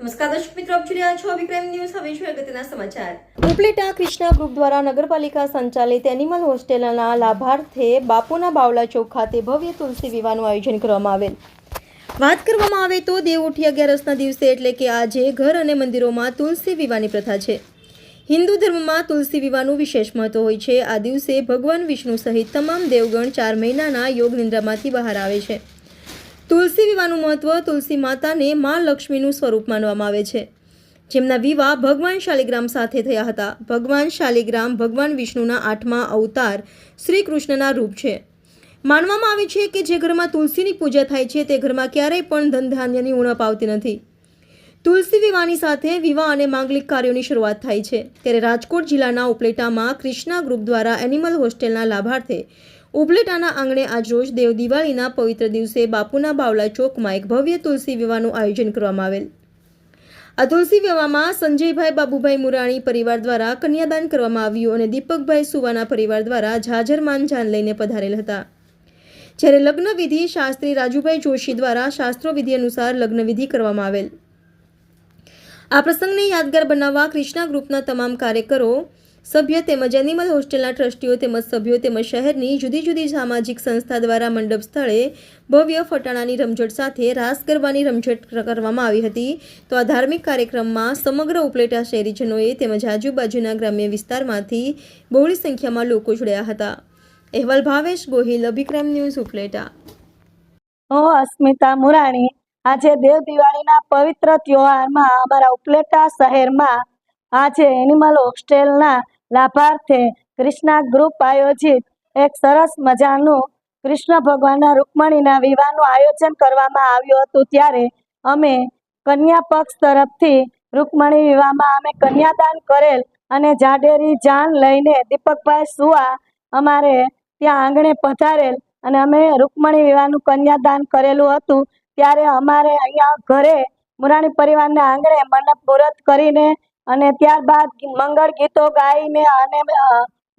નમસ્કાર સમાચાર. ઉપલેટા કૃષ્ણા ગ્રુપ દ્વારા નગરપાલિકા સંચાલિત એનિમલ હોસ્ટેલના લાભાર્થે બાપુના બાવલા ચોક ખાતે ભવ્ય તુલસી વિવાહનું આયોજન કરવામાં આવેલ. વાત કરવામાં આવે તો દેવઉઠી અગિયારસના દિવસે એટલે કે આજે ઘર અને મંદિરોમાં તુલસી વિવાહની પ્રથા છે. હિન્દુ ધર્મમાં તુલસી વિવાહનું વિશેષ મહત્વ હોય છે. આ દિવસે ભગવાન વિષ્ણુ સહિત તમામ દેવગણ ચાર મહિનાના યોગ નિંદ્રામાંથી બહાર આવે છે. તુલસી વિવાહનું મહત્વ તુલસી માતાને મા લક્ષ્મીનું સ્વરૂપ માનવામાં આવે છે. જેમના વિવાહ ભગવાન શાલિગ્રામ સાથે થયા હતા. ભગવાન શાલિગ્રામ ભગવાન વિષ્ણુના આઠમા અવતાર શ્રી કૃષ્ણના રૂપ છે. માનવામાં આવે છે કે જે ઘરમાં તુલસીની પૂજા થાય છે તે ઘરમાં ક્યારેય પણ ધન ધાન્યની ઉણપ આવતી નથી. તુલસી વિવાહની સાથે વિવાહ અને માંગલિક કાર્યોની શરૂઆત થાય છે. ત્યારે રાજકોટ જિલ્લાના ઉપલેટામાં ક્રિષ્ના ગ્રુપ દ્વારા એનિમલ હોસ્ટેલના લાભાર્થે ઉપલેટાના આંગણે આજરોજ દેવ દિવાળીના પવિત્ર દિવસે બાપુના બાવલા ચોકમાં એક ભવ્ય તુલસી વિવાહનું આયોજન કરવામાં આવેલ. આ તુલસી વિવાહમાં સંજયભાઈ બાબુભાઈ મુરાણી પરિવાર દ્વારા કન્યાદાન કરવામાં આવ્યું અને દીપકભાઈ સુવાના પરિવાર દ્વારા જાજરમાન જાન લઈને પધારેલ હતા. જ્યારે લગ્નવિધિ શાસ્ત્રી રાજુભાઈ જોશી દ્વારા શાસ્ત્રો વિધિ અનુસાર લગ્નવિધિ કરવામાં આવેલ. આ પ્રસંગને યાદગાર બનાવવા ક્રિષ્ના ગ્રુપના તમામ કાર્યકરો સભ્ય તેમજ એનિમલ હોસ્ટેલના ટ્રસ્ટીઓ તેમજ સભ્યો તેમજ શહેરની જુદી જુદી સામાજિક સંસ્થા દ્વારા મંડપ સ્થળે ભવ્ય ફટાણાની રમઝટ સાથે રાસ ગરબાની રમઝટ કરવામાં આવી હતી. તો આ ધાર્મિક કાર્યક્રમમાં સમગ્ર ઉપલેટા શહેરીજનોએ તેમજ આજુબાજુના ગ્રામ્ય વિસ્તારમાંથી બહોળી સંખ્યામાં લોકો જોડ્યા હતા. અહેવાલ ભાવેશ ગોહિલ, અભિક્રમ ન્યૂઝ ઉપલેટા. હું અસ્મિતા મુરાણી. આજે દેવ દિવાળીના પવિત્ર તહેવારમાં અમારા ઉપલેટા શહેરમાં આજે એનિમલ હોસ્ટેલના લાભાર્થે કૃષ્ણા ગ્રુપ આયોજિત એક સરસ મજાનું કૃષ્ણ ભગવાનના રૂકમણીના વિવાહનું આયોજન કરવામાં આવ્યું હતું. ત્યારે અમે કન્યા પક્ષ તરફથી રૂકમણી વિવાહમાં અમે કન્યાદાન કરેલ અને જાડેરી જાન લઈને દીપકભાઈ સુવા અમારે ત્યાં આંગણે પધારેલ અને અમે રૂકમણી વિવાહનું કન્યાદાન કરેલું હતું. ત્યારે અમારે અહીંયા ઘરે મુરાણી પરિવારના આંગણે મંડપ મુહૂર્ત કરીને અને ત્યારબાદ મંગળ ગીતો ગાઈને અને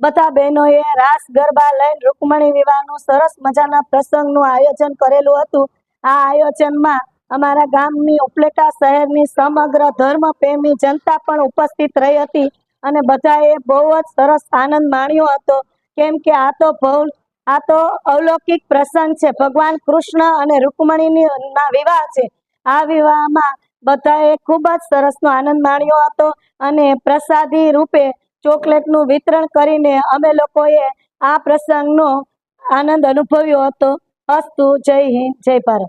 બધા બહેનોએ રાસ, ગરબા લઈને રૂકમણી વિવાહનું સરસ મજાના પ્રસંગનું આયોજન કરેલું હતું. આ આયોજનમાં અમારા ગામની ઉપલેટા શહેરની સમગ્ર ધર્મ પ્રેમી જનતા પણ ઉપસ્થિત રહી હતી અને બધાએ બહુ જ સરસ આનંદ માણ્યો હતો. કેમ કે આ તો ભવ, આ તો અલૌકિક પ્રસંગ છે. ભગવાન કૃષ્ણ અને રૂકમણીની વિવાહ છે. આ વિવાહમાં બધાએ ખૂબ જ સરસનો આનંદ માણ્યો હતો અને પ્રસાદી રૂપે ચોકલેટનું વિતરણ કરીને અમે લોકોએ આ પ્રસંગનો આનંદ અનુભવ્યો હતો. અસ્તુ, જય હિન્દ, જય ભારત.